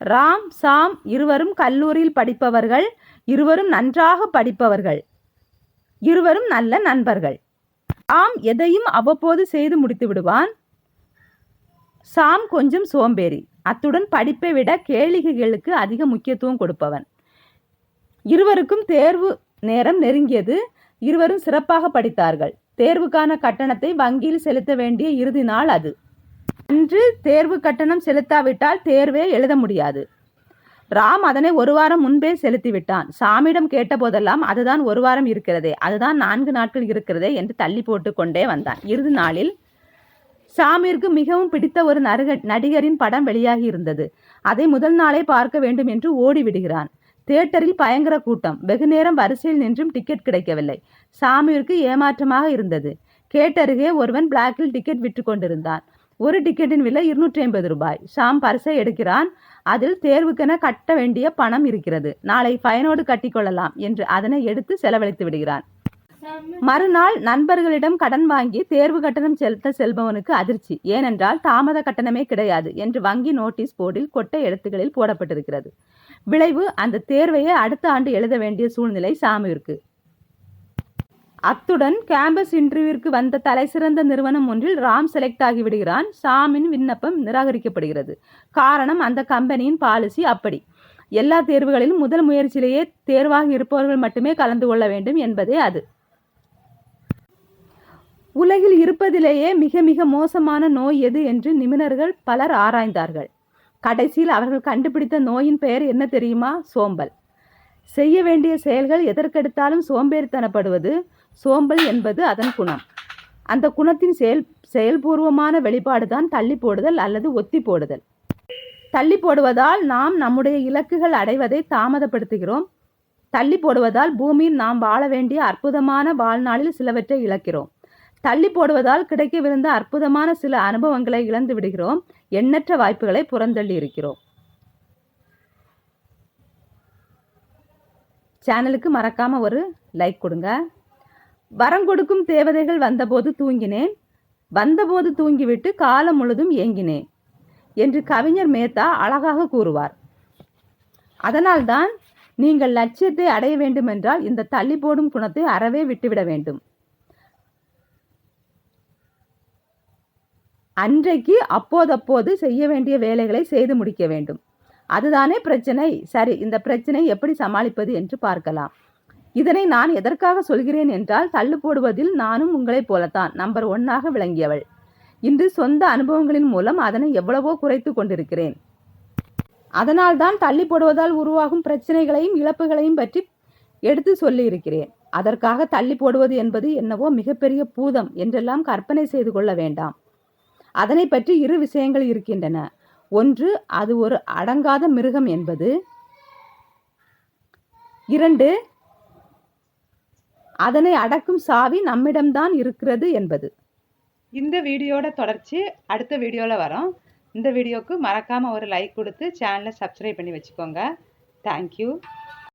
ராம் சாம் இருவரும் கல்லூரியில் படிப்பவர்கள் இருவரும் நன்றாக படிப்பவர்கள் இருவரும் நல்ல நண்பர்கள். ராம் எதையும் அவ்வப்போது செய்து முடித்து விடுவான்? சாம் கொஞ்சம் சோம்பேறி. அத்துடன் படிப்பை விட கேளிகைகளுக்கு அதிக முக்கியத்துவம் கொடுப்பவன். இருவருக்கும் தேர்வு நேரம் நெருங்கியது. இருவரும் சிறப்பாக படித்தார்கள். தேர்வுக்கான கட்டணத்தை வங்கியில் செலுத்த வேண்டிய இறுதி நாள் அது. அன்று தேர்வு கட்டணம் செலுத்தாவிட்டால் தேர்வே எழுத முடியாது. ராம் அதனை ஒரு வாரம் முன்பே செலுத்திவிட்டான். சாமியிடம் கேட்டபோதெல்லாம் அதுதான் ஒரு வாரம் இருக்கிறதே அதுதான் நான்கு நாட்கள் இருக்கிறதே என்று தள்ளி போட்டு கொண்டே வந்தான். இறுதி நாளில் சாமியிற்கு மிகவும் பிடித்த ஒரு நருக நடிகரின் படம் வெளியாகி இருந்தது. அதை முதல் நாளே பார்க்க வேண்டும் என்று ஓடி விடுகிறான். தியேட்டரில் பயங்கர கூட்டம். வெகு நேரம் வரிசையில் நின்றும் டிக்கெட் கிடைக்கவில்லை. சாமியிற்கு ஏமாற்றமாக இருந்தது. கேட்டருகே ஒருவன் பிளாக்கில் டிக்கெட் விற்று கொண்டிருந்தான். ஒரு டிக்கெட்டின் விலை இருநூற்றி ஐம்பது ரூபாய். ஷாம் பரிசை எடுக்கிறான். அதில் தேர்வுக்கென கட்ட வேண்டிய பணம் இருக்கிறது. நாளை பயனோடு கட்டிக்கொள்ளலாம் என்று அதனை எடுத்து செலவழித்து விடுகிறான். மறுநாள் நண்பர்களிடம் கடன் வாங்கி தேர்வு கட்டணம் செலுத்த செல்பவனுக்கு அதிர்ச்சி. ஏனென்றால் தாமத கட்டணமே கிடையாது என்று வங்கி நோட்டீஸ் போர்டில் கொட்டை எழுத்துக்களில் போடப்பட்டிருக்கிறது. விளைவு அந்த தேர்வையே அடுத்த ஆண்டு எழுத வேண்டிய சூழ்நிலை சாமியிற்கு அத்துடன் கேம்பஸ் இன்டர்வியூவிற்கு வந்த தலைசிறந்த நிறுவனம் ஒன்றில் ராம் செலக்ட் ஆகிவிடுகிறான். சாமின் விண்ணப்பம் நிராகரிக்கப்படுகிறது. காரணம் அந்த கம்பெனியின் பாலிசி அப்படி. எல்லா தேர்வுகளிலும் முதல் முயற்சியிலேயே தேர்வாகி இருப்பவர்கள் மட்டுமே கலந்து கொள்ள வேண்டும் என்பதே அது. உலகில் இருப்பதிலேயே மிக மிக மோசமான நோய் எது என்று நிபுணர்கள் பலர் ஆராய்ந்தார்கள். கடைசியில் அவர்கள் கண்டுபிடித்த நோயின் பெயர் என்ன தெரியுமா? சோம்பல். செய்ய வேண்டிய செயல்கள் எதற்கெடுத்தாலும் சோம்பேறித்தனப்படுவது சோம்பல் என்பது அதன் குணம். அந்த குணத்தின் செயல் செயல்பூர்வமான வெளிப்பாடுதான் தள்ளி போடுதல் அல்லது ஒத்தி போடுதல் தள்ளி போடுவதால் நாம் நம்முடைய இலக்குகள் அடைவதை தாமதப்படுத்துகிறோம். தள்ளி போடுவதால் பூமியில் நாம் வாழ வேண்டிய அற்புதமான வாழ்நாளில் சிலவற்றை இழக்கிறோம். தள்ளி போடுவதால் கிடைக்கவிருந்த அற்புதமான சில அனுபவங்களை இழந்து விடுகிறோம். எண்ணற்ற வாய்ப்புகளை புறந்தள்ளி இருக்கிறோம். சேனலுக்கு மறக்காம ஒரு லைக் கொடுங்க. வரம் கொடுக்கும் தேவதைகள் வந்தபோது தூங்கினேன். வந்தபோது தூங்கிவிட்டு காலம் முழுதும் ஏங்கினேன் என்று கவிஞர் மேத்தா அழகாக கூறுவார். அதனால்தான் நீங்கள் லட்சியத்தை அடைய வேண்டுமென்றால் இந்த தள்ளி போடும் குணத்தை அறவே விட்டுவிட வேண்டும். அன்றைக்கு அப்போதப்போது செய்ய வேண்டிய வேலைகளை செய்து முடிக்க வேண்டும். அதுதானே பிரச்சனை? சரி இந்த பிரச்சனை எப்படி சமாளிப்பது என்று பார்க்கலாம். இதனை நான் எதற்காக சொல்கிறேன் என்றால் தள்ளு போடுவதில் நானும் உங்களைப் போலத்தான். நம்பர் ஒன்னாக விளங்கியவள். இன்று சொந்த அனுபவங்களின் மூலம் அதனை எவ்வளவோ குறைத்து கொண்டிருக்கிறேன். அதனால்தான் தள்ளி போடுவதால் உருவாகும் பிரச்சனைகளையும் இழப்புகளையும் பற்றி எடுத்து சொல்லியிருக்கிறேன். அதற்காக தள்ளி போடுவது என்பது என்னவோ மிகப்பெரிய பூதம் என்றெல்லாம் கற்பனை செய்து கொள்ள வேண்டாம். அதனை பற்றி இரு விஷயங்கள் இருக்கின்றன. ஒன்று அது ஒரு அடங்காத மிருகம் என்பது. இரண்டு அதனை அடக்கும் சாவி நம்மிடம்தான் இருக்கிறது என்பது. இந்த வீடியோட தொடர்ச்சி அடுத்த வீடியோவில் வரோம். இந்த வீடியோவுக்கு மறக்காமல் ஒரு லைக் கொடுத்து சேனலை சப்ஸ்கிரைப் பண்ணி வச்சுக்கோங்க. தேங்க்யூ